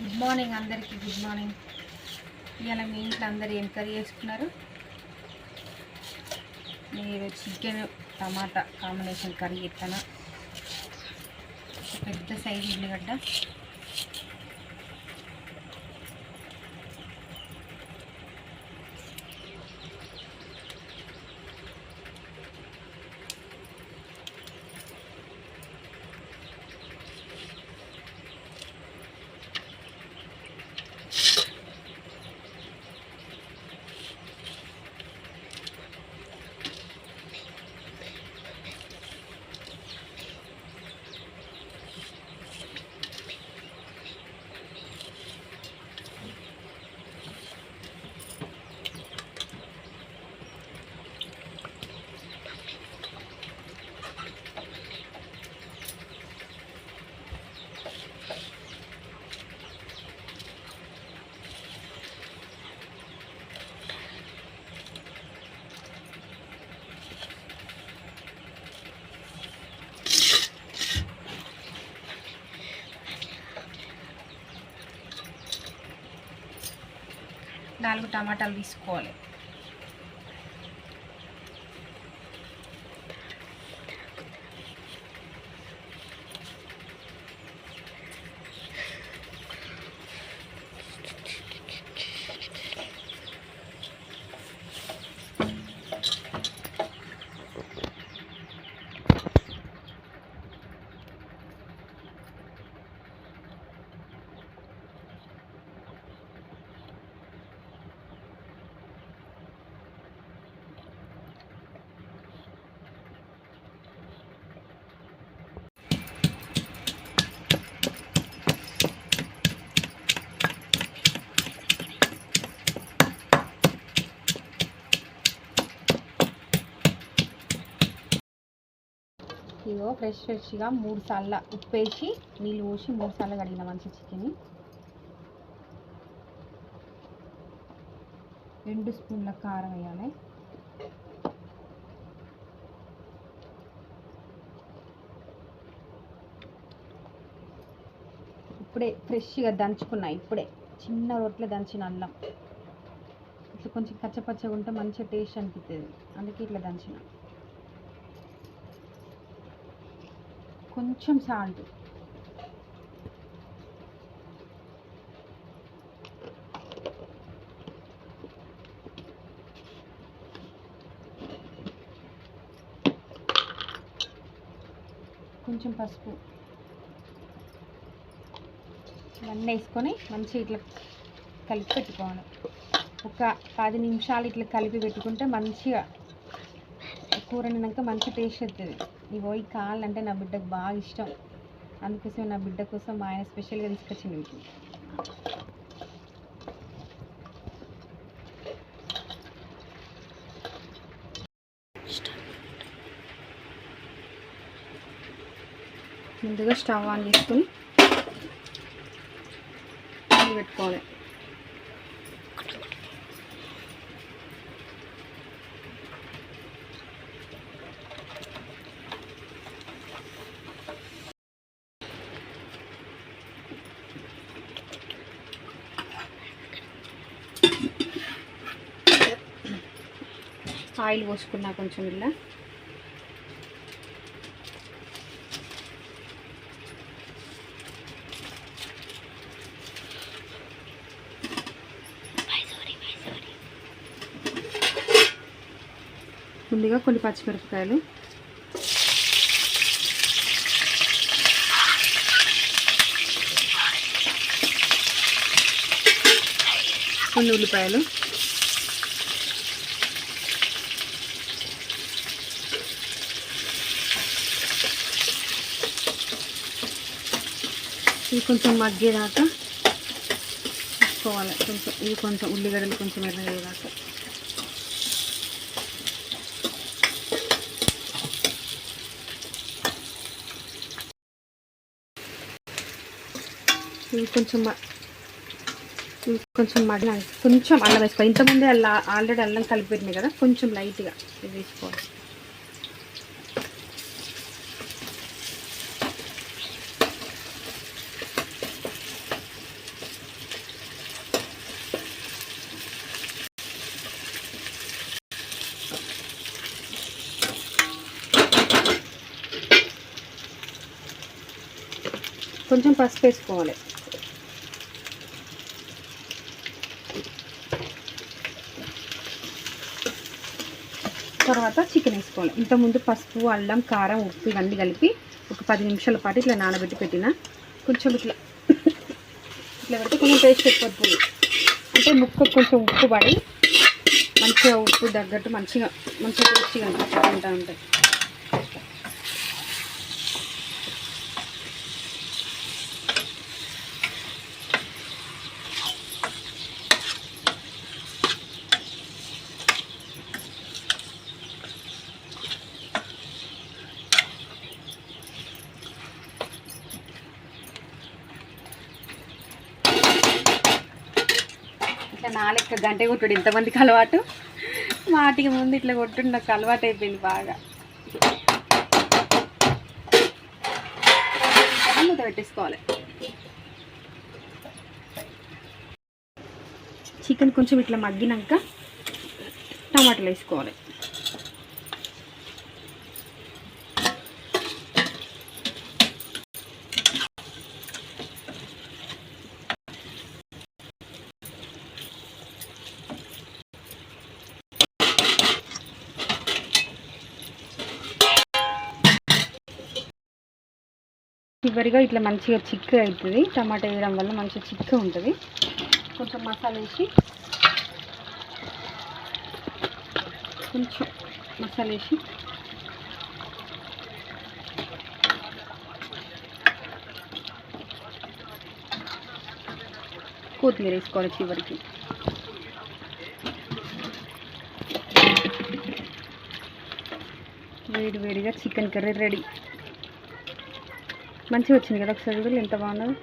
Good morning అందరికీ good morning ఇవాళ మీ ఇంట్లో అందరు ఏం కర్రీ చేసుకున్నారు? మీరు చికెన్ టమాటా కాంబినేషన్ కర్రీ ఇస్తాను పెద్ద సైజు ఉల్లిగడ్డ. నాలుగు టమాటాలు తీసుకోవాలి. ఇగో ఫ్రెష్ ఫ్రెష్గా మూడు సార్లు ఉప్పు వేసి నీళ్ళు పోసి మూడు సార్లు కడిగిన మంచి చికెన్. రెండు స్పూన్ల కారం వేయాలి. ఇప్పుడే ఫ్రెష్గా దంచుకున్నా ఇప్పుడే. చిన్న రొట్టెలు దంచిన అల్లం. ఇట్లా కొంచెం కచ్చపచ్చగా ఉంటే మంచిగా టేస్ట్ అనిపిస్తుంది అందుకే ఇట్లా దంచిన. కొంచెం సాల్ట్ కొంచెం పసుపు. ఇవన్నీ వేసుకొని మంచిగా ఇట్లా కలిపి పెట్టుకోవాలి. ఒక పది నిమిషాలు ఇట్లా కలిపి పెట్టుకుంటే మంచిగా కూర నిన్నాక మంచి టేస్ట్ వస్తుంది ఈ ఈ కాళ్ళు అంటే నా బిడ్డకు బాగా ఇష్టం. అందుకోసం నా బిడ్డ కోసం మా ఆయన స్పెషల్గా తీసుకొచ్చింది వీటిని ముందుగా స్టవ్ ఆన్ చేసుకుని పెట్టుకోవాలి. ఆయిల్ పోసుకున్నా కొంచెం ఇలా. ముందుగా కొన్ని పచ్చిమిరపకాయలు. కొన్ని ఉల్లిపాయలు. ఇవి కొంచెం మగ్గేదాకా చూసుకోవాలి కొంచెం ఇవి కొంచెం ఉల్లిగడ్డలు కొంచెం ఎర్రగేదాకా ఇవి కొంచెం కొంచెం మగ్గిన కొంచెం అల్లం వేసుకోవాలి. ఇంతకుముందే అల్లా ఆల్రెడీ అల్లం కలిపి పెట్టినాయి కదా కొంచెం లైట్గా వేసుకోవాలి. కొంచెం పసుపు వేసుకోవాలి. తర్వాత చికెన్ వేసుకోవాలి. ఇంతకుముందు పసుపు అల్లం కారం ఉప్పు ఇవన్నీ కలిపి ఒక పది నిమిషాల పాటు ఇట్లా నానబెట్టి పెట్టిన. కొంచెం ఇట్లా ఇట్లా పెడితే కొంచెం టేస్ట్ ఎక్కువ అంటే ముక్క కొంచెం ఉప్పు పడి మంచిగా ఉప్పు తగ్గట్టు మంచిగా మంచిగా టేస్టీగా అనిపిస్తుంటా ఉంటాయి. ఇట్లా నాలెక్క గంట కొట్టుడు ఇంతమందికి అలవాటు. వాటికి ముందు ఇట్లా కొట్టుడు నాకు అలవాటు అయిపోయింది బాగా. మూత పెట్టేసుకోవాలి. చికెన్ కొంచెం ఇట్లా మగ్గినాక టమాటాలు వేసుకోవాలి. చివరిగా ఇట్లా మంచిగా చిక్కు అవుతుంది. టమాటా వేయడం వల్ల మంచిగా చిక్కు ఉంటుంది. కొంచెం మసాలా వేసి కొంచెం మసాలా వేసి కొత్తిమీర వేసుకోవాలి చివరికి. వేడి వేడిగా చికెన్ కర్రీ రెడీ. మంచిగా వచ్చింది కదా ఒకసారి చూడాలి ఎంత బాగున్నదో